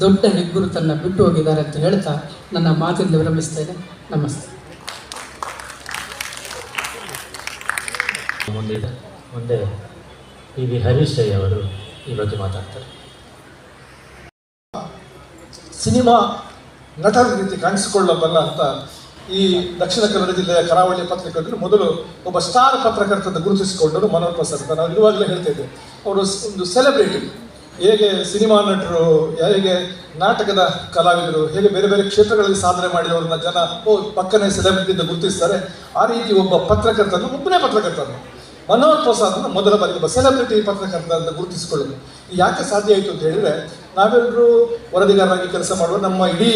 ದೊಡ್ಡ ಹೆಗ್ಗುರು ತನ್ನ ಬಿಟ್ಟು ಹೋಗಿದ್ದಾರೆ ಅಂತ ಹೇಳ್ತಾ ನನ್ನ ಮಾತಿಂದ ವಿರಮಿಸ್ತೇನೆ ನಮಸ್ತೆ. ಮುಂದೆ ಪಿ ವಿ ಹರೀಶ್ ರೈ ಅವರು ಈ ಬಗ್ಗೆ ಮಾತಾಡ್ತಾರೆ. ಸಿನಿಮಾ ನಟರ ರೀತಿ ಕಾಣಿಸಿಕೊಳ್ಳಬಲ್ಲ ಅಂತ ಈ ದಕ್ಷಿಣ ಕನ್ನಡ ಜಿಲ್ಲೆಯ ಕರಾವಳಿ ಪತ್ರಿಕೆಗಳು ಮೊದಲು ಒಬ್ಬ ಸ್ಟಾರ್ ಪತ್ರಕರ್ತನ ಗುರುತಿಸಿಕೊಂಡರು ಮನೋಹರ್ ಪ್ರಸಾದ್ ನಾನು ನಾವು ಇರುವಾಗಲೇ ಹೇಳ್ತಾ ಇದ್ದೇವೆ ಅವರು ಸ್- ಒಂದು ಸೆಲೆಬ್ರಿಟಿ ಹೇಗೆ ಸಿನಿಮಾ ನಟರು, ಹೇಗೆ ನಾಟಕದ ಕಲಾವಿದರು, ಹೇಗೆ ಬೇರೆ ಬೇರೆ ಕ್ಷೇತ್ರಗಳಲ್ಲಿ ಸಾಧನೆ ಮಾಡಿದವರನ್ನ ಜನ, ಓ, ಪಕ್ಕನೆ ಸೆಲೆಬ್ರಿಟಿಯಿಂದ ಗುರುತಿಸ್ತಾರೆ, ಆ ರೀತಿ ಒಬ್ಬ ಪತ್ರಕರ್ತನು, ಒಬ್ಬನೇ ಪತ್ರಕರ್ತನು. ಮನೋಹರ್ ಪ್ರಸಾದ್ನ ಮೊದಲ ಬಾರಿಗೆ ಒಬ್ಬ ಸೆಲೆಬ್ರಿಟಿ ಪತ್ರಕರ್ತ ಅಂತ ಗುರುತಿಸಿಕೊಳ್ಳಲು ಯಾಕೆ ಸಾಧ್ಯ ಆಯಿತು ಅಂತ ಹೇಳಿದ್ರೆ ನಾವೆಲ್ಲರೂ ವರದಿಗಾರರಾಗಿ ಕೆಲಸ ಮಾಡುವ ನಮ್ಮ ಇಡೀ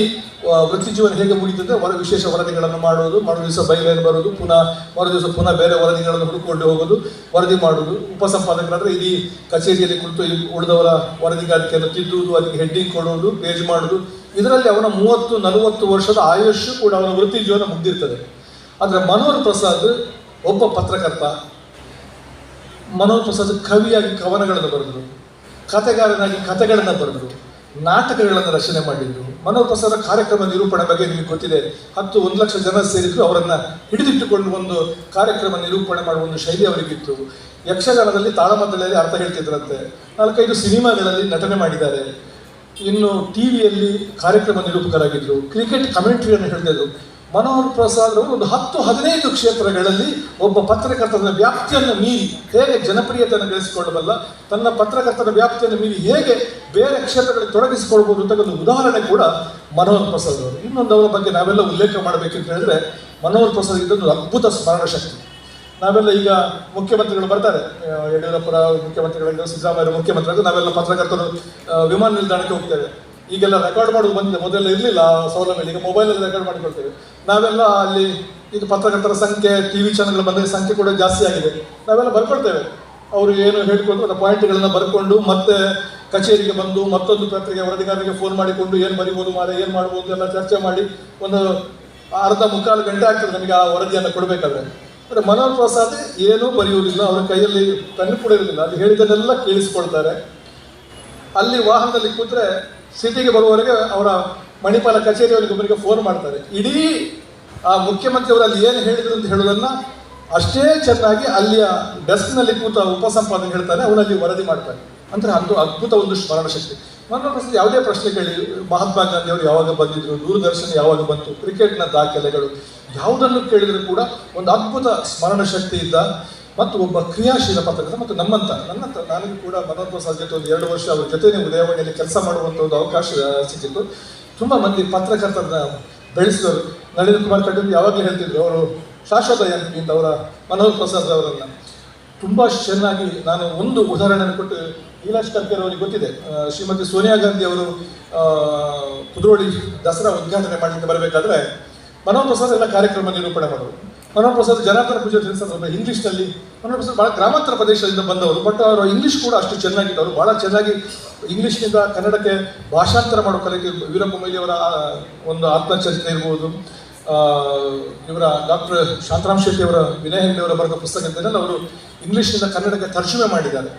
ವೃತ್ತಿ ಜೀವನ ಹೇಗೆ ಮುಗಿತಂದ್ರೆ ಹೊರ ವಿಶೇಷ ವರದಿಗಳನ್ನು ಮಾಡುವುದು, ಮರು ದಿವಸ ಬೈಲೇನು ಬರೋದು ಪುನಃ ಮರು ದಿವಸ ಪುನಃ ಬೇರೆ ವರದಿಗಳನ್ನು ಹುಡುಕೊಂಡು ಹೋಗೋದು, ವರದಿ ಮಾಡುವುದು, ಉಪಸಂಪಾದಕರಾದರೆ ಇಡೀ ಕಚೇರಿಯಲ್ಲಿ ಕುಳಿತು ಉಳಿದವರ ವರದಿಗಾರಿಕೆಯನ್ನು ತಿದ್ದುವುದು, ಅದಕ್ಕೆ ಹೆಡ್ಡಿಂಗ್ ಕೊಡುವುದು, ಪೇಜ್ ಮಾಡುವುದು, ಇದರಲ್ಲಿ ಅವನ ಮೂವತ್ತು, ನಲವತ್ತು ವರ್ಷದ ಆಯುಷ್ಯು ಕೂಡ ಅವನ ವೃತ್ತಿ ಜೀವನ ಮುಗ್ದಿರ್ತದೆ. ಆದರೆ ಮನೋಹರ್ ಪ್ರಸಾದ್ ಒಬ್ಬ ಪತ್ರಕರ್ತ, ಮನೋಹರ್ ಪ್ರಸಾದ್ ಕವಿಯಾಗಿ ಕವನಗಳನ್ನು ಬರೆದರು ಕಥೆಗಾರನಾಗಿ ಕಥೆಗಳನ್ನು ಬರೆದರು ನಾಟಕಗಳನ್ನು ರಚನೆ ಮಾಡಿದ್ರು ಮನೋಪ್ರಸಾರ ಕಾರ್ಯಕ್ರಮ ನಿರೂಪಣೆ ಬಗ್ಗೆ ನಿಮಗೆ ಗೊತ್ತಿದೆ. ಹತ್ತು ಒಂದು ಲಕ್ಷ ಜನ ಸೇರಿದ್ರು, ಅವರನ್ನ ಹಿಡಿದಿಟ್ಟುಕೊಂಡು ಒಂದು ಕಾರ್ಯಕ್ರಮ ನಿರೂಪಣೆ ಮಾಡುವ ಒಂದು ಶೈಲಿ ಅವರಿಗಿತ್ತು. ಯಕ್ಷಗಾನದಲ್ಲಿ ತಾಳಮದ್ದಲೆಯಲ್ಲಿ ಅರ್ಥ ಹೇಳ್ತಿದ್ರಂತೆ. ನಾಲ್ಕೈದು ಸಿನಿಮಾಗಳಲ್ಲಿ ನಟನೆ ಮಾಡಿದ್ದಾರೆ. ಇನ್ನು ಟಿವಿಯಲ್ಲಿ ಕಾರ್ಯಕ್ರಮ ನಿರೂಪಕರಾಗಿದ್ದರು ಕ್ರಿಕೆಟ್ ಕಮೆಂಟ್ರಿಯನ್ನು ಹೇಳ್ತಿದ್ರು ಮನೋಹರ್ ಪ್ರಸಾದ್ ಒಂದು ಹತ್ತು ಹದಿನೈದು ಕ್ಷೇತ್ರಗಳಲ್ಲಿ ಒಬ್ಬ ಪತ್ರಕರ್ತನ ವ್ಯಾಪ್ತಿಯನ್ನು ಮೀರಿ ಹೇಗೆ ಜನಪ್ರಿಯತೆಯನ್ನು ಗಳಿಸಿಕೊಳ್ಳಬಲ್ಲ, ತನ್ನ ಪತ್ರಕರ್ತನ ವ್ಯಾಪ್ತಿಯನ್ನು ಮೀರಿ ಹೇಗೆ ಬೇರೆ ಕ್ಷೇತ್ರಗಳಿಗೆ ಅಂತ ಒಂದು ಉದಾಹರಣೆ ಕೂಡ ಮನೋಹರ್ ಪ್ರಸಾದ್ ಅವರು ಇನ್ನೊಂದು ಅವರ ಬಗ್ಗೆ ನಾವೆಲ್ಲ ಉಲ್ಲೇಖ ಮಾಡಬೇಕಂತ ಹೇಳಿದ್ರೆ ಮನೋಹರ್ ಪ್ರಸಾದ್ ಇದೊಂದು ಅದ್ಭುತ ಸ್ಮರಣ ಶಕ್ತಿ ನಾವೆಲ್ಲ ಈಗ ಮುಖ್ಯಮಂತ್ರಿಗಳು ಬರ್ತಾರೆ. ಯಡಿಯೂರಪ್ಪ ಮುಖ್ಯಮಂತ್ರಿಗಳಿಂದ ಸಿದ್ದರಾಮಯ್ಯ ಮುಖ್ಯಮಂತ್ರಿಗಳು ನಾವೆಲ್ಲ ಪತ್ರಕರ್ತರು ವಿಮಾನ ನಿಲ್ದಾಣಕ್ಕೆ ಹೋಗ್ತೇವೆ. ಈಗೆಲ್ಲ ರೆಕಾರ್ಡ್ ಮಾಡೋದು ಬಂದಿದೆ. ಮೊದಲೆಲ್ಲ ಇರಲಿಲ್ಲ ಸೌಲಭ್ಯ ಈಗ ಮೊಬೈಲಲ್ಲಿ ರೆಕಾರ್ಡ್ ಮಾಡಿಕೊಳ್ತೇವೆ ನಾವೆಲ್ಲ ಅಲ್ಲಿ ಇದು ಪತ್ರಕರ್ತರ ಸಂಖ್ಯೆ ಟಿ ವಿ ಚಾನಲ್ ಬಂದ ಸಂಖ್ಯೆ ಕೂಡ ಜಾಸ್ತಿ ಆಗಿದೆ. ನಾವೆಲ್ಲ ಬರ್ಕೊಳ್ತೇವೆ ಅವರು ಏನು ಹೇಳ್ಕೊಂಡು ಅದರ ಪಾಯಿಂಟ್ಗಳನ್ನ ಬರ್ಕೊಂಡು ಮತ್ತೆ ಕಚೇರಿಗೆ ಬಂದು ಮತ್ತೊಂದು ಪತ್ರಿಕೆ ವರದಿಗಾರರಿಗೆ ಫೋನ್ ಮಾಡಿಕೊಂಡು ಏನು ಬರಿಬೋದು, ಮಾರೆ ಏನು ಮಾಡ್ಬೋದು ಎಲ್ಲ ಚರ್ಚೆ ಮಾಡಿ ಒಂದು ಅರ್ಧ ಮುಕ್ಕಾಲು ಗಂಟೆ ಆಗ್ತದೆ ನಮಗೆ ಆ ವರದಿಯನ್ನು ಕೊಡಬೇಕಾದ್ರೆ. ಆದರೆ ಮನೋಹರ್ ಪ್ರಸಾದ್ ಏನೂ ಬರೆಯುವುದಿಲ್ಲ. ಅವರ ಕೈಯಲ್ಲಿ ಪೆನ್ ಕೂಡ ಇರಲಿಲ್ಲ ಅಲ್ಲಿ ಹೇಳಿದ್ದನ್ನೆಲ್ಲ ಕೇಳಿಸ್ಕೊಳ್ತಾರೆ. ಅಲ್ಲಿ ವಾಹನದಲ್ಲಿ ಕೂತ್ರೆ ಸಿಟಿಗೆ ಬರುವವರೆಗೆ ಅವರ ಮಣಿಪಾಲ ಕಚೇರಿಯವರಿಗೆ ಒಬ್ಬರಿಗೆ ಫೋನ್ ಮಾಡ್ತಾರೆ. ಇಡೀ, ಆ ಮುಖ್ಯಮಂತ್ರಿಯವರು ಅಲ್ಲಿ ಏನು ಹೇಳಿದ್ರು ಅಂತ ಹೇಳೋದನ್ನ ಅಷ್ಟೇ ಚೆನ್ನಾಗಿ ಅಲ್ಲಿಯ ಡೆಸ್ಕ್ನಲ್ಲಿ ಕೂತ ಉಪಸಂಪಾದನೆ ಹೇಳ್ತಾರೆ, ಅವರಲ್ಲಿ ವರದಿ ಮಾಡ್ತಾರೆ. ಅಂದ್ರೆ ಅದು ಅದ್ಭುತ ಒಂದು ಸ್ಮರಣ ಶಕ್ತಿ. ನನ್ನ ಪ್ರಶ್ನೆ, ಯಾವುದೇ ಪ್ರಶ್ನೆ ಕೇಳಿ, ಮಹಾತ್ಮ ಗಾಂಧಿ ಅವರು ಯಾವಾಗ ಬಂದಿದ್ರು, ದೂರದರ್ಶನ ಯಾವಾಗ ಬಂತು ಕ್ರಿಕೆಟ್ನ ದಾಖಲೆಗಳು, ಯಾವುದನ್ನು ಕೇಳಿದ್ರು ಕೂಡ ಒಂದು ಅದ್ಭುತ ಸ್ಮರಣ ಶಕ್ತಿ ಇದ್ದ ಮತ್ತು ಒಬ್ಬ ಕ್ರಿಯಾಶೀಲ ಪತ್ರಕರ್ತ ಮತ್ತು ನಮ್ಮಂತ, ನನ್ನಂತ ನನಗೂ ಕೂಡ ಮನೋತ್ವ ಸಾಧ್ಯತೆ ಒಂದು ಎರಡು ವರ್ಷ ಅವ್ರ ಜೊತೆ ಉದಯವಾಣಿಯಲ್ಲಿ ಕೆಲಸ ಮಾಡುವಂಥ ಒಂದು ಅವಕಾಶ ಸಿಕ್ಕಿತ್ತು. ತುಂಬ ಮಂದಿ ಪತ್ರಕರ್ತರನ್ನ ಬೆಳೆಸಿದವರು. ನಳಿನ್ ಕುಮಾರ್ ಕಟೀಲ್ ಯಾವಾಗಲೂ ಹೇಳ್ತಿದ್ರು, ಅವರು ಶಾಶ್ವತ ಎಂ ಪಿ ಅವರ ಮನೋಹರ್ ಪ್ರಸಾದ್ ಅವರನ್ನ. ತುಂಬ ಚೆನ್ನಾಗಿ ನಾನು ಒಂದು ಉದಾಹರಣೆಯನ್ನು ಕೊಟ್ಟು ಕೈಲಾಶ್ ಕರ್ಕರ್ ಅವರಿಗೆ ಗೊತ್ತಿದೆ. ಶ್ರೀಮತಿ ಸೋನಿಯಾ ಗಾಂಧಿ ಅವರು ಕುದ್ರೋಳಿ ದಸರಾ ಉದ್ಘಾಟನೆ ಮಾಡಲಿಕ್ಕೆ ಬರಬೇಕಾದ್ರೆ ಮನೋಹರ್ ಪ್ರಸಾದ್ ಎಲ್ಲ ಕಾರ್ಯಕ್ರಮ ನಿರೂಪಣೆ ಮಾಡೋರು ಮನೋಹರ್ ಪ್ರಸಾದ್ ಜನಾರ್ದನ ಪೂಜೆ ತಿಳಿಸೋದು ಇಂಗ್ಲೀಷ್ನಲ್ಲಿ ಮನೋಹರ್ ಪ್ರಸಾದ್ ಬಹಳ ಗ್ರಾಮಾಂತರ ಪ್ರದೇಶದಿಂದ ಬಂದವರು ಬಟ್ ಅವರು ಇಂಗ್ಲೀಷ್ ಕೂಡ ಅಷ್ಟು ಚೆನ್ನಾಗಿದ್ದವರು ಬಹಳ ಚೆನ್ನಾಗಿ ಇಂಗ್ಲೀಷ್ನಿಂದ ಕನ್ನಡಕ್ಕೆ ಭಾಷಾಂತರ ಮಾಡೋ ಕಲೆಗೆ ಆ, ಒಂದು ಆತ್ಮಚರಿತ್ರೆ ಇರ್ಬೋದು. ಇವರ ಡಾಕ್ಟರ್ ಶಾಂತರಾಮ್ ಶೆಟ್ಟಿ ಅವರ ವಿನಯ ಹೆಗ್ಡೆ ಅವರ ಬರೆದ ಪುಸ್ತಕದಿಂದಲೇ ಅವರು ಇಂಗ್ಲೀಷ್ನಿಂದ ಕನ್ನಡಕ್ಕೆ ತರ್ಜುಮೆ ಮಾಡಿದ್ದಾರೆ.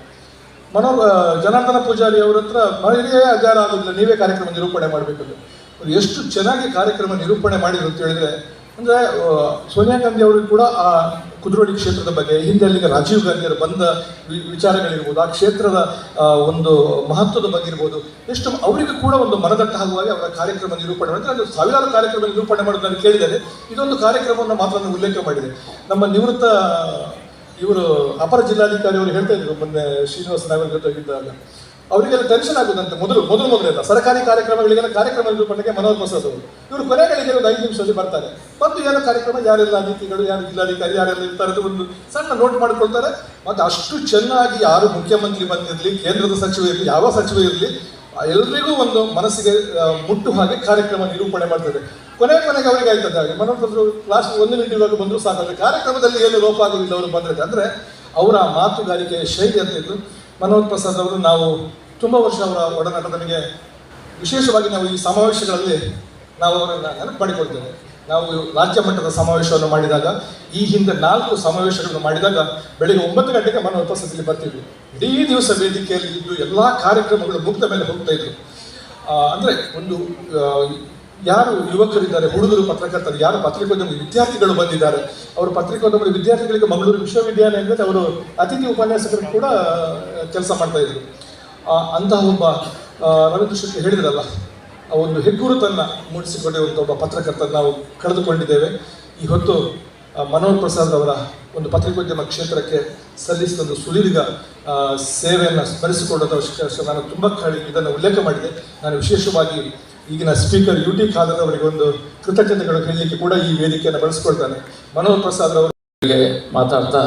ಮನೋ ಜನಾರ್ದನ ಪೂಜಾರಿ ಅವರ ಹತ್ರ ಮಹಿಳೆಯೇ ಅಜಾರ ಆಗೋದಿಲ್ಲ ನೀವೇ ಕಾರ್ಯಕ್ರಮ ನಿರೂಪಣೆ ಮಾಡಬೇಕಂದ್ರೆ. ಅವ್ರು ಎಷ್ಟು ಚೆನ್ನಾಗಿ ಕಾರ್ಯಕ್ರಮ ನಿರೂಪಣೆ ಮಾಡಿದ್ರು ಅಂತ ಹೇಳಿದ್ರೆ ಅಂದರೆ ಸೋನಿಯಾ ಗಾಂಧಿ ಅವರಿಗೂ ಕೂಡ ಆ ಕುದ್ರೋಳಿ ಕ್ಷೇತ್ರದ ಬಗ್ಗೆ, ಹಿಂದೆ ಅಲ್ಲಿಗೆ ರಾಜೀವ್ ಗಾಂಧಿಯವರು ಬಂದ ವಿಚಾರಗಳಿರ್ಬೋದು, ಆ ಕ್ಷೇತ್ರದ ಒಂದು ಮಹತ್ವದ ಬಗ್ಗೆ ಇರ್ಬೋದು, ಎಷ್ಟು ಅವರಿಗೂ ಕೂಡ ಒಂದು ಮನದಟ್ಟ ಹಾಗುವಾಗಿ ಅವರ ಕಾರ್ಯಕ್ರಮ ನಿರೂಪಣೆ ಮಾಡಿದ್ರೆ ಅದು ಸಾವಿರಾರು ಕಾರ್ಯಕ್ರಮ ನಿರೂಪಣೆ ಮಾಡೋದು ನಾನು ಕೇಳಿದ್ದೇನೆ. ಇದೊಂದು ಕಾರ್ಯಕ್ರಮವನ್ನು ಮಾತ್ರ ನಾನು ಉಲ್ಲೇಖ ಮಾಡಿದೆ. ನಮ್ಮ ನಿವೃತ್ತ, ಇವರು ಅಪರ ಜಿಲ್ಲಾಧಿಕಾರಿ ಅವರು ಹೇಳ್ತಾ ಇದ್ರು, ಮೊನ್ನೆ ಶ್ರೀನಿವಾಸ ನಾಗರ ಜೊತೆ ಇದ್ದಾಗ ಅವರಿಗೆಲ್ಲ ಟೆನ್ಷನ್ ಆಗುದಂತೆ. ಮೊದಲು ಮೊದಲು ಮೊದಲೆಲ್ಲ. ಸರ್ಕಾರಿ ಕಾರ್ಯಕ್ರಮಗಳಿಗೆಲ್ಲ ಕಾರ್ಯಕ್ರಮ ನಿರೂಪಣೆಗೆ ಮನೋಹರ್ ಇವರು ಕೊನೆಗಳಿಗೆ ಒಂದು ಐದು ನಿಮಿಷದಲ್ಲಿ ಬರ್ತಾರೆ. ಮತ್ತು ಏನೋ ಕಾರ್ಯಕ್ರಮ, ಯಾರೆಲ್ಲ ಅತಿಥಿಗಳು, ಯಾರು ಜಿಲ್ಲಾಧಿಕಾರಿ, ಯಾರೆಲ್ಲ ಇರ್ತಾರೆ ಒಂದು ಸಣ್ಣ ನೋಟ್ ಮಾಡ್ಕೊಳ್ತಾರೆ. ಮತ್ತೆ ಅಷ್ಟು ಚೆನ್ನಾಗಿ ಯಾರು ಮುಖ್ಯಮಂತ್ರಿ ಬಂದಿರಲಿ, ಕೇಂದ್ರದ ಸಚಿವ ಇರಲಿ, ಯಾವ ಸಚಿವ ಇರಲಿ, ಎಲ್ರಿಗೂ ಒಂದು ಮನಸ್ಸಿಗೆ ಮುಟ್ಟು ಹಾಗೆ ಕಾರ್ಯಕ್ರಮ ನಿರೂಪಣೆ ಮಾಡ್ತಾರೆ. ಕೊನೆ ಕೊನೆಗೆ ಅವರಿಗೆ ಆಯ್ತದೆ ಹಾಗೆ. ಮನೋಹರ್ ಲಾಸ್ಟ್ ಒಂದು ಮಿನಿಟ್ ಇವಾಗ ಬಂದರೂ ಸಾಕಾದ್ರೆ ಕಾರ್ಯಕ್ರಮದಲ್ಲಿ ಏನು ಲೋಪ ಆಗುವುದಿಲ್ಲ ಅವರು ಬಂದ್ರೆ. ಅಂದ್ರೆ ಅವರ ಮಾತುಗಾರಿಕೆಯ ಶೈಲಿ ಅಂತ ಇದ್ದು ಮನೋಹರ್ ಪ್ರಸಾದ್ ಅವರು ನಾವು ತುಂಬ ವರ್ಷ ಅವರ ಒಡನಾಟ ನಮಗೆ ವಿಶೇಷವಾಗಿ ನಾವು ಈ ಸಮಾವೇಶಗಳಲ್ಲಿ ನಾವು ಅವರನ್ನು ನೆನಪು ಮಾಡಿಕೊಳ್ತೇವೆ. ನಾವು ರಾಜ್ಯ ಮಟ್ಟದ ಸಮಾವೇಶವನ್ನು ಮಾಡಿದಾಗ, ಈ ಹಿಂದೆ ನಾಲ್ಕು ಸಮಾವೇಶಗಳನ್ನು ಮಾಡಿದಾಗ ಬೆಳಿಗ್ಗೆ ಒಂಬತ್ತು ಗಂಟೆಗೆ ಮನೋಹರ್ ಉಪಸ್ಥಿತಿಯಲ್ಲಿ ಬರ್ತಿದ್ವಿ. ಇಡೀ ದಿವಸ ವೇದಿಕೆಯಲ್ಲಿ ಇದ್ದು ಎಲ್ಲ ಕಾರ್ಯಕ್ರಮಗಳು ಮುಕ್ತ ಮೇಲೆ ಹೋಗ್ತಾ ಇದ್ರು ಅಂದರೆ ಒಂದು ಯಾರು ಯುವಕರಿದ್ದಾರೆ, ಹುಡುಗರು, ಪತ್ರಕರ್ತರು, ಯಾರು ಪತ್ರಿಕೋದ್ಯಮ ವಿದ್ಯಾರ್ಥಿಗಳು ಬಂದಿದ್ದಾರೆ, ಅವರು ಪತ್ರಿಕೋದ್ಯಮ ವಿದ್ಯಾರ್ಥಿಗಳಿಗೆ ಮಂಗಳೂರು ವಿಶ್ವವಿದ್ಯಾಲಯದಲ್ಲಿ ಅವರು ಅತಿಥಿ ಉಪನ್ಯಾಸಕರು ಕೂಡ ಕೆಲಸ ಮಾಡ್ತಾ ಇದ್ರು ಅಂತಹ ಒಬ್ಬ ರವೀಂದ್ರ ಶೆಟ್ಟಿ ಹೇಳಿದ್ರಲ್ಲ ಒಂದು ಹೆಗ್ಗುರುತನ್ನ ಮೂಡಿಸಿಕೊಂಡಿರುವಂಥ ಒಬ್ಬ ಪತ್ರಕರ್ತ ನಾವು ಕಳೆದುಕೊಂಡಿದ್ದೇವೆ. ಈ ಹೊತ್ತು ಮನೋಹರ್ ಪ್ರಸಾದ್ ಅವರ ಒಂದು ಪತ್ರಿಕೋದ್ಯಮ ಕ್ಷೇತ್ರಕ್ಕೆ ಸಲ್ಲಿಸಿದ ಒಂದು ಸುದೀರ್ಘ ಸೇವೆಯನ್ನು ಅವಶ್ಯಕ ನಾನು ತುಂಬ ಇದನ್ನು ಉಲ್ಲೇಖ ಮಾಡಿದೆ. ನಾನು ವಿಶೇಷವಾಗಿ ಈಗಿನ ಸ್ಪೀಕರ್ ಯು ಟಿ ಖಾದರ್ ಅವರಿಗೆ ಒಂದು ಕೃತಜ್ಞತೆಗಳು ಹೇಳಲಿಕ್ಕೆ ಕೂಡ ಈ ವೇದಿಕೆಯನ್ನು ಬಳಸ್ಕೊಳ್ತಾನೆ. ಮನೋಹರ್ ಪ್ರಸಾದ್ ಅವರಿಗೆ ಮಾತಾಡ್ತಾ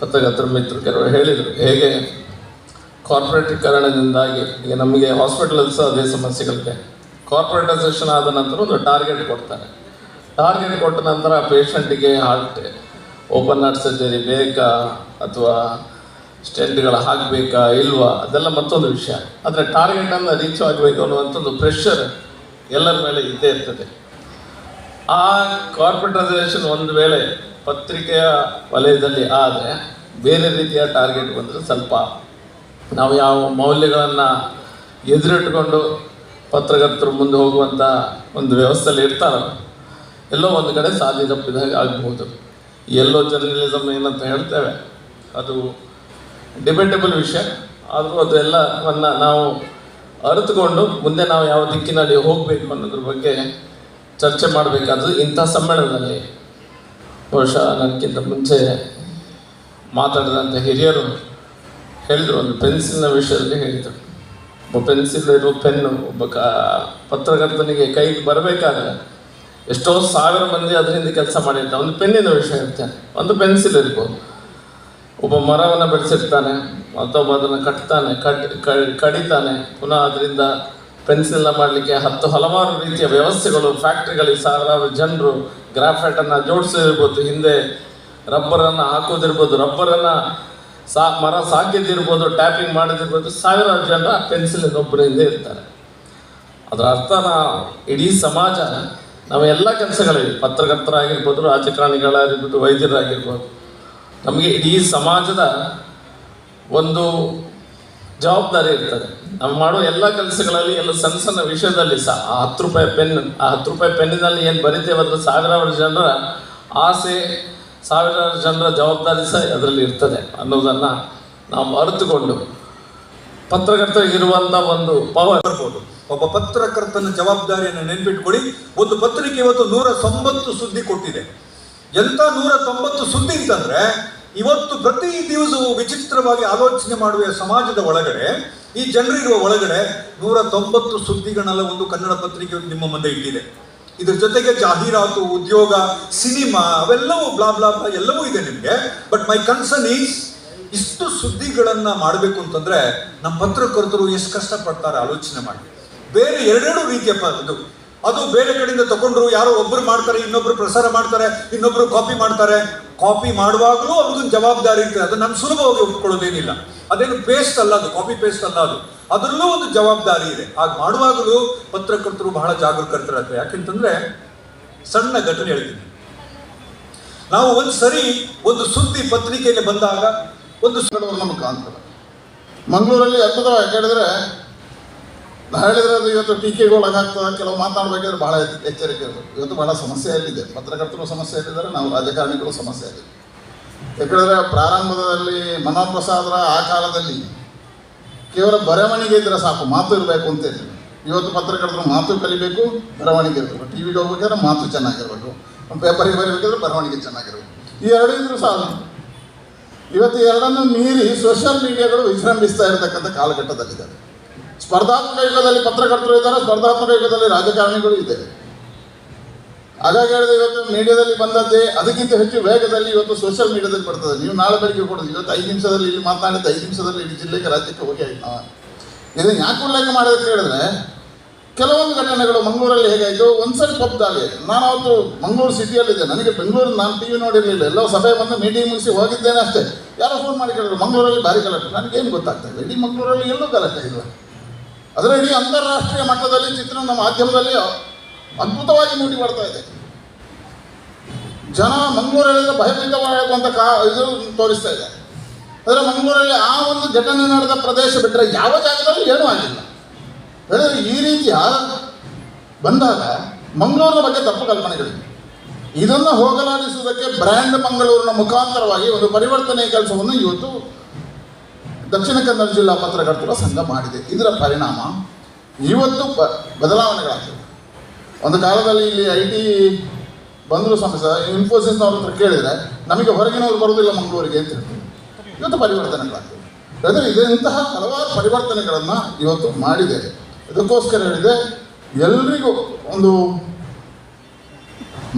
ಪತ್ರಕರ್ತರ ಮಿತ್ರರು ಕೆಲವರು ಹೇಳಿದರು, ಹೇಗೆ ಕಾರ್ಪೊರೇಟೀಕರಣದಿಂದಾಗಿ ಈಗ ನಮಗೆ ಹಾಸ್ಪಿಟಲಲ್ಲಿ ಸಹ ಅದೇ ಸಮಸ್ಯೆಗಳಿದೆ ಕಾರ್ಪೊರೇಟೈಸೇಷನ್ ಆದ ನಂತರ ಒಂದು ಟಾರ್ಗೆಟ್ ಕೊಡ್ತಾರೆ. ಟಾರ್ಗೆಟ್ ಕೊಟ್ಟ ನಂತರ ಪೇಷಂಟಿಗೆ ಹಾರ್ಟ್ ಓಪನ್ ಹಾರ್ಟ್ ಸರ್ಜರಿ ಬೇಕಾ ಅಥವಾ ಸ್ಟೆಂಟ್ಗಳು ಹಾಕಬೇಕಾ ಇಲ್ವಾ? ಅದೆಲ್ಲ ಮತ್ತೊಂದು ವಿಷಯ. ಆದರೆ ಟಾರ್ಗೆಟನ್ನು ರೀಚ್ ಆಗಬೇಕು ಅನ್ನುವಂಥದ್ದು ಪ್ರೆಷರ್ ಎಲ್ಲರ ಮೇಲೆ ಇದ್ದೇ ಇರ್ತದೆ. ಆ ಕಾರ್ಪೊರೇಟೈಸೇಷನ್ ಒಂದು ವೇಳೆ ಪತ್ರಿಕೆಯ ವಲಯದಲ್ಲಿ ಆದರೆ ಬೇರೆ ರೀತಿಯ ಟಾರ್ಗೆಟ್ ಬಂದರೆ ಸ್ವಲ್ಪ ನಾವು ಯಾವ ಮೌಲ್ಯಗಳನ್ನು ಎದುರಿಟ್ಕೊಂಡು ಪತ್ರಕರ್ತರು ಮುಂದೆ ಹೋಗುವಂಥ ಒಂದು ವ್ಯವಸ್ಥೆಯಲ್ಲಿ ಇರ್ತಾರೋ, ಎಲ್ಲೋ ಒಂದು ಕಡೆ ಸಾಧ್ಯ ತಪ್ಪಿದಾಗ ಆಗ್ಬೋದು. ಎಲ್ಲೋ ಜರ್ನಲಿಸಮ್ ಏನಂತ ಹೇಳ್ತೇವೆ, ಅದು ಡಿಬೇಟಬಲ್ ವಿಷಯ. ಆದರೂ ಅದು ಎಲ್ಲವನ್ನು ನಾವು ಅರಿತುಕೊಂಡು ಮುಂದೆ ನಾವು ಯಾವ ದಿಕ್ಕಿನಲ್ಲಿ ಹೋಗಬೇಕು ಅನ್ನೋದ್ರ ಬಗ್ಗೆ ಚರ್ಚೆ ಮಾಡಬೇಕಾದ್ರೆ ಇಂಥ ಸಮ್ಮೇಳನದಲ್ಲಿ. ಬಹುಶಃ ನನಗಿಂತ ಮುಂಚೆ ಮಾತಾಡಿದಂಥ ಹಿರಿಯರು ಹೇಳಿದರು, ಒಂದು ಪೆನ್ಸಿಲ್ನ ವಿಷಯದಲ್ಲಿ ಹೇಳಿದರು. ಒಬ್ಬ ಪೆನ್ಸಿಲ್ ಇರೋ ಪೆನ್ನು, ಒಬ್ಬ ಕ ಪತ್ರಕರ್ತನಿಗೆ ಕೈಗೆ ಬರಬೇಕಾದ್ರೆ ಎಷ್ಟೋ ಸಾವಿರ ಮಂದಿ ಅದರಿಂದ ಕೆಲಸ ಮಾಡಿರ್ತಾರೆ. ಒಂದು ಪೆನ್ನಿನ ವಿಷಯ ಇರ್ತೇನೆ ಒಂದು ಪೆನ್ಸಿಲ್ ಇರ್ಬೋದು. ಒಬ್ಬ ಮರವನ್ನು ಬೆಳೆಸಿರ್ತಾನೆ ಮತ್ತೊಬ್ಬ ಅದನ್ನು ಕಟ್ತಾನೆ ಕಟ್ ಕಡಿತಾನೆ, ಪುನಃ ಅದರಿಂದ ಪೆನ್ಸಿಲ್ನ ಮಾಡಲಿಕ್ಕೆ ಹತ್ತು ಹಲವಾರು ರೀತಿಯ ವ್ಯವಸ್ಥೆಗಳು ಫ್ಯಾಕ್ಟ್ರಿಗಳಿಗೆ ಸಾವಿರಾರು ಜನರು ಗ್ರಾಫೈಟನ್ನು ಜೋಡಿಸಿರ್ಬೋದು, ಹಿಂದೆ ರಬ್ಬರನ್ನು ಹಾಕೋದಿರ್ಬೋದು, ರಬ್ಬರನ್ನು ಸಾ, ಮರ ಸಾಕಿದ್ದಿರ್ಬೋದು ಟ್ಯಾಪಿಂಗ್ ಮಾಡೋದಿರ್ಬೋದು, ಸಾವಿರಾರು ಜನ ಪೆನ್ಸಿಲ್ ಒಬ್ಬರಿಂದ ಇರ್ತಾರೆ. ಅದರ ಅರ್ಥ ಇಡೀ ಸಮಾಜ ನಾವು ಎಲ್ಲ ಕೆಲಸಗಳಿವೆ ಪತ್ರಕರ್ತರಾಗಿರ್ಬೋದು, ರಾಜಕಾರಣಿಗಳಾಗಿರ್ಬೋದು, ವೈದ್ಯರಾಗಿರ್ಬೋದು ನಮಗೆ ಇಡೀ ಸಮಾಜದ ಒಂದು ಜವಾಬ್ದಾರಿ ಇರ್ತದೆ. ನಾವು ಮಾಡೋ ಎಲ್ಲ ಕೆಲಸಗಳಲ್ಲಿ ಎಲ್ಲ ಸಣ್ಣ ಸಣ್ಣ ವಿಷಯದಲ್ಲಿ ಸಹ ಆ ಹತ್ತು ರೂಪಾಯಿ ಪೆನ್, ಆ ಹತ್ತು ರೂಪಾಯಿ ಪೆನ್ನಿನಲ್ಲಿ ಏನು ಬರಿತೇವೆ ಅದ್ರ ಸಾವಿರಾರು ಜನರ ಆಸೆ, ಸಾವಿರಾರು ಜನರ ಜವಾಬ್ದಾರಿ ಸಹ ಅದರಲ್ಲಿ ಇರ್ತದೆ ಅನ್ನೋದನ್ನು ನಾವು ಅರಿತುಕೊಂಡು ಪತ್ರಕರ್ತರಿಗಿರುವಂಥ ಒಂದು ಪವರ್ ಇರ್ಬೋದು. ಒಬ್ಬ ಪತ್ರಕರ್ತನ ಜವಾಬ್ದಾರಿಯನ್ನು ನೆನ್ಪಿಟ್ಕೊಳ್ಳಿ. ಒಂದು ಪತ್ರಿಕೆ ಇವತ್ತು ನೂರ ತೊಂಬತ್ತು ಸುದ್ದಿ ಕೊಟ್ಟಿದೆ. ಎಂತ ನೂರ ತೊಂಬತ್ತು ಸುದ್ದಿ ಅಂತಂದ್ರೆ ಇವತ್ತು ಪ್ರತಿ ದಿವಸವೂ ವಿಚಿತ್ರವಾಗಿ ಆಲೋಚನೆ ಮಾಡುವ ಸಮಾಜದ ಒಳಗಡೆ, ಈ ಜನರಿರುವ ಒಳಗಡೆ ನೂರ ತೊಂಬತ್ತು ಸುದ್ದಿಗಳೆಲ್ಲ ಒಂದು ಕನ್ನಡ ಪತ್ರಿಕೆ ನಿಮ್ಮ ಮುಂದೆ ಇಟ್ಟಿದೆ. ಇದ್ರ ಜೊತೆಗೆ ಜಾಹೀರಾತು, ಉದ್ಯೋಗ, ಸಿನಿಮಾ, ಅವೆಲ್ಲವೂ ಬ್ಲಾ ಬ್ಲಾ ಎಲ್ಲವೂ ಇದೆ ನಿಮಗೆ. ಬಟ್ ಮೈ ಕನ್ಸರ್ನ್ ಈಸ್ ಇಷ್ಟು ಸುದ್ದಿಗಳನ್ನು ಮಾಡಬೇಕು ಅಂತಂದ್ರೆ ನಮ್ಮ ಪತ್ರಕರ್ತರು ಎಷ್ಟು ಕಷ್ಟಪಡ್ತಾರೆ ಆಲೋಚನೆ ಮಾಡಿ. ಬೇರೆ ಎರಡೆರಡು ರೀತಿಯ ಇದು, ಅದು ಬೇರೆ ಕಡೆಯಿಂದ ತಗೊಂಡ್ರು ಯಾರೋ ಒಬ್ರು ಮಾಡ್ತಾರೆ, ಇನ್ನೊಬ್ರು ಪ್ರಸಾರ ಮಾಡ್ತಾರೆ, ಇನ್ನೊಬ್ರು ಕಾಪಿ ಮಾಡ್ತಾರೆ. ಕಾಪಿ ಮಾಡುವಾಗಲೂ ಅವ್ರಿಗೊಂದು ಜವಾಬ್ದಾರಿ ಇರ್ತದೆ. ಅದು ನಮ್ಮ ಸುಲಭವಾಗಿ ಒಪ್ಕೊಳ್ಳೋದೇನಿಲ್ಲ. ಅದೇನು ಪೇಸ್ಟ್ ಅಲ್ಲ ಅದು ಕಾಪಿ ಪೇಸ್ಟ್ ಅಲ್ಲ ಅದು. ಅದರಲ್ಲೂ ಒಂದು ಜವಾಬ್ದಾರಿ ಇದೆ. ಹಾಗೆ ಮಾಡುವಾಗಲೂ ಪತ್ರಕರ್ತರು ಬಹಳ ಜಾಗರೂಕರ್ತರಾಗ್ತಾರೆ ಯಾಕೆಂತಂದ್ರೆ ಸಣ್ಣ ಘಟನೆ ಹೇಳ್ತೀನಿ. ನಾವು ಒಂದು ಸರಿ ಒಂದು ಸುದ್ದಿ ಪತ್ರಿಕೆಯಲ್ಲಿ ಬಂದಾಗ ಒಂದು ನಮಗೆ ಕಾಣ್ತದೆ ಮಂಗಳೂರಲ್ಲಿ ಕೇಳಿದ್ರೆ ನಾ ಹೇಳಿದ್ರೆ ಅದು ಇವತ್ತು ಟೀಕೆಗೊಳಗಾಗ್ತದೆ ಕೆಲವು ಮಾತಾಡಬೇಕಾದ್ರೆ ಬಹಳ ಎಚ್ಚ- ಎಚ್ಚರಿಕೆ ಇರಬೇಕು. ಇವತ್ತು ಬಹಳ ಸಮಸ್ಯೆಯಲ್ಲಿದೆ ಪತ್ರಕರ್ತರು ಸಮಸ್ಯೆಯಲ್ಲಿದ್ದಾರೆ ನಾವು ರಾಜಕಾರಣಿಗಳು ಇದೆ ಯಾಕಂದರೆ ಪ್ರಾರಂಭದಲ್ಲಿ ಮನೋಪ್ರಸಾದರ ಆ ಕಾಲದಲ್ಲಿ ಕೇವಲ ಬರವಣಿಗೆ ಇದ್ರೆ ಸಾಕು, ಮಾತು ಇರಬೇಕು ಅಂತ ಹೇಳಿ ಇವತ್ತು ಪತ್ರಕರ್ತರು ಮಾತು ಕಲಿಬೇಕು, ಬರವಣಿಗೆ ಇರಬೇಕು. ಟಿ ವಿಗೆ ಹೋಗ್ಬೇಕಾದ್ರೆ ಮಾತು ಚೆನ್ನಾಗಿರ್ಬೇಕು. ಪೇಪರಿಗೆ ಬರೀಬೇಕಾದ್ರೆ ಬರವಣಿಗೆ ಚೆನ್ನಾಗಿರ್ಬೇಕು. ಈ ಎರಡು ಇದ್ರೂ ಇವತ್ತು ಎರಡನ್ನು ಮೀರಿ ಸೋಷಿಯಲ್ ಮೀಡಿಯಾಗಳು ವಿಜೃಂಭಿಸ್ತಾ ಇರತಕ್ಕಂಥ ಕಾಲಘಟ್ಟದಲ್ಲಿದ್ದಾರೆ. ಸ್ಪರ್ಧಾತ್ಮಕ ಯುಗದಲ್ಲಿ ಪತ್ರಕರ್ತರು ಇದ್ದಾರೆ, ಸ್ಪರ್ಧಾತ್ಮಕ ಯುಗದಲ್ಲಿ ರಾಜಕಾರಣಿಗಳು ಇದೆ ಹಾಗಾಗಿ ಹೇಳಿದ್ರೆ ಇವತ್ತು ಮೀಡಿಯಾದಲ್ಲಿ ಬಂದದ್ದೇ ಅದಕ್ಕಿಂತ ಹೆಚ್ಚು ವೇಗದಲ್ಲಿ ಇವತ್ತು ಸೋಷಿಯಲ್ ಮೀಡಿಯಾದಲ್ಲಿ ಬರ್ತದೆ. ನೀವು ನಾಳೆ ಬೆಳಿಗ್ಗೆ ಕೊಡೋದು ಇವತ್ತು ಐದು ನಿಮಿಷದಲ್ಲಿ ಇಲ್ಲಿ ಮಾತನಾಡಿದ ಐದು ನಿಮಿಷದಲ್ಲಿ ಇಡೀ ಜಿಲ್ಲೆಗೆ ರಾಜ್ಯಕ್ಕೆ ಹೋಗಿ ಆಯ್ತು ನಾವು. ಇದನ್ನು ಯಾಕೆ ಉಲ್ಲೇಖ ಮಾಡೋದಕ್ಕೆ ಹೇಳಿದ್ರೆ, ಕೆಲವೊಂದು ಘಟನೆಗಳು ಮಂಗಳೂರಲ್ಲಿ ಹೇಗಾಯಿತು? ಒಂದ್ಸರಿ ಪಬ್ ದಾಳಿ. ನಾನು ಅವತ್ತು ಮಂಗಳೂರು ಸಿಟಿಯಲ್ಲಿದ್ದೆ. ನನಗೆ ಬೆಂಗಳೂರು ನಾನು ಟಿ ವಿ ನೋಡಿರಲಿಲ್ಲ. ಎಲ್ಲೋ ಸಭೆ ಬಂದು ಮೀಟಿಂಗ್ ಮುಗಿಸಿ ಹೋಗಿದ್ದೇನೆ ಅಷ್ಟೇ. ಯಾರೋ ಫೋನ್ ಮಾಡಿ ಕೇಳಿದ್ರು, ಮಂಗಳೂರಲ್ಲಿ ಭಾರಿ ಗಲಾಟೆ. ನನಗೇನು ಗೊತ್ತಾಗ್ತಾ ಇಲ್ಲ. ಇಡೀ ಮಂಗಳೂರಲ್ಲಿ ಎಲ್ಲೂ ಗಲಾಟೆ ಇಲ್ಲ. ಅದರ ಇಡೀ ಅಂತಾರಾಷ್ಟ್ರೀಯ ಮಟ್ಟದಲ್ಲಿ ಚಿತ್ರದ ಮಾಧ್ಯಮದಲ್ಲಿ ಅದ್ಭುತವಾಗಿ ಮೂಡಿ ಬರ್ತಾ ಇದೆ. ಜನ ಮಂಗಳೂರಲ್ಲಿ ಭಯಭೀತವಾಗುವಂಥ ಕಾ ಇದು ತೋರಿಸ್ತಾ ಇದೆ. ಆದರೆ ಮಂಗಳೂರಲ್ಲಿ ಆ ಒಂದು ಘಟನೆ ನಡೆದ ಪ್ರದೇಶ ಬಿಟ್ಟರೆ ಯಾವ ಜಾಗದಲ್ಲೂ ಏನೂ ಆಗಿಲ್ಲ. ಹೇಳಿದ್ರೆ ಈ ರೀತಿಯ ಬಂದಾಗ ಮಂಗಳೂರಿನ ಬಗ್ಗೆ ತಪ್ಪು ಕಲ್ಪನೆಗಳಿವೆ. ಇದನ್ನು ಹೋಗಲಾಡಿಸುವುದಕ್ಕೆ ಬ್ರ್ಯಾಂಡ್ ಮಂಗಳೂರಿನ ಮುಖಾಂತರವಾಗಿ ಒಂದು ಪರಿವರ್ತನೆ ಕೆಲಸವನ್ನು ಇವತ್ತು ದಕ್ಷಿಣ ಕನ್ನಡ ಜಿಲ್ಲಾ ಪತ್ರಕರ್ತರ ಸಂಘ ಮಾಡಿದೆ. ಇದರ ಪರಿಣಾಮ ಇವತ್ತು ಬ ಬದಲಾವಣೆಗಳಾಗ್ತದೆ. ಒಂದು ಕಾಲದಲ್ಲಿ ಇಲ್ಲಿ ಐ ಟಿ ಬಂದರೂ ಸಮಸ್ಯೆ ಇನ್ಫೋಸಿಸ್ನವ್ರ ಹತ್ರ ಕೇಳಿದರೆ ನಮಗೆ ಹೊರಗಿನವ್ರು ಬರೋದಿಲ್ಲ ಮಂಗಳೂರಿಗೆ ಅಂತ ಹೇಳ್ತೀವಿ ಇವತ್ತು ಪರಿವರ್ತನೆಗಳಾಗ್ತದೆ. ಅಂದರೆ ಇಂತಹ ಹಲವಾರು ಪರಿವರ್ತನೆಗಳನ್ನು ಇವತ್ತು ಮಾಡಿದೆ. ಅದಕ್ಕೋಸ್ಕರ ಹೇಳಿದೆ, ಎಲ್ರಿಗೂ ಒಂದು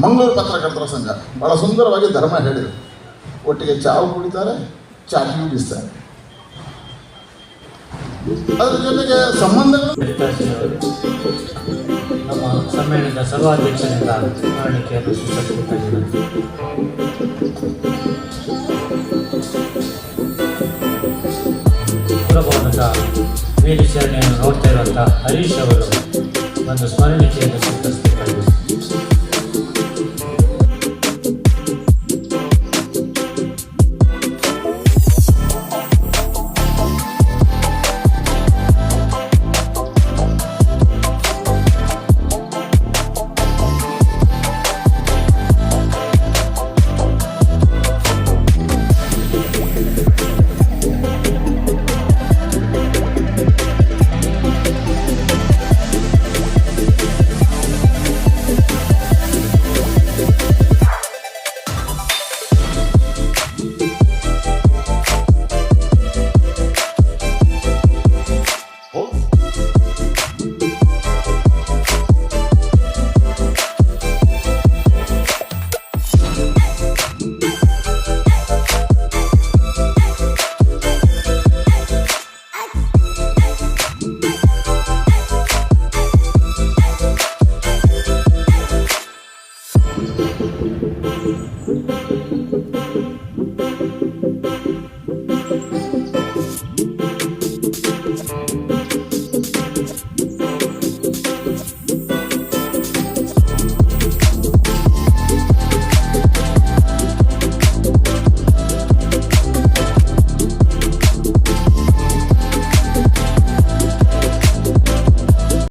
ಮಂಗಳೂರು ಪತ್ರಕರ್ತರ ಸಂಘ. ಬಹಳ ಸುಂದರವಾಗಿ ಧರ್ಮ ಹೇಳಿದರು. ಒಟ್ಟಿಗೆ ಚಾವು ಕುಡಿತಾರೆ ಚಾಟಿಯೂ ಬೀಸ್ತಾರೆ ಅದರ ಜೊತೆಗೆ ಸಂಬಂಧಗಳು ನಮ್ಮ ಸಮ್ಮೇಳನದ ಸರ್ವಾಧ್ಯಕ್ಷರಿಂದ ಸ್ಮರಣಿಕೆಯನ್ನು ಸೂಚಿಸಬೇಕಾಗಿದೆ ಪುರಭವನದ ಮೇಲ್ವಿಚಾರಣೆಯನ್ನು ನೋಡ್ತಾ ಇರುವಂತಹ ಹರೀಶ್ ಅವರು ಒಂದು ಸ್ಮರಣಿಕೆಯನ್ನು ಸೂಚಿಸಬೇಕಾಗಿದೆ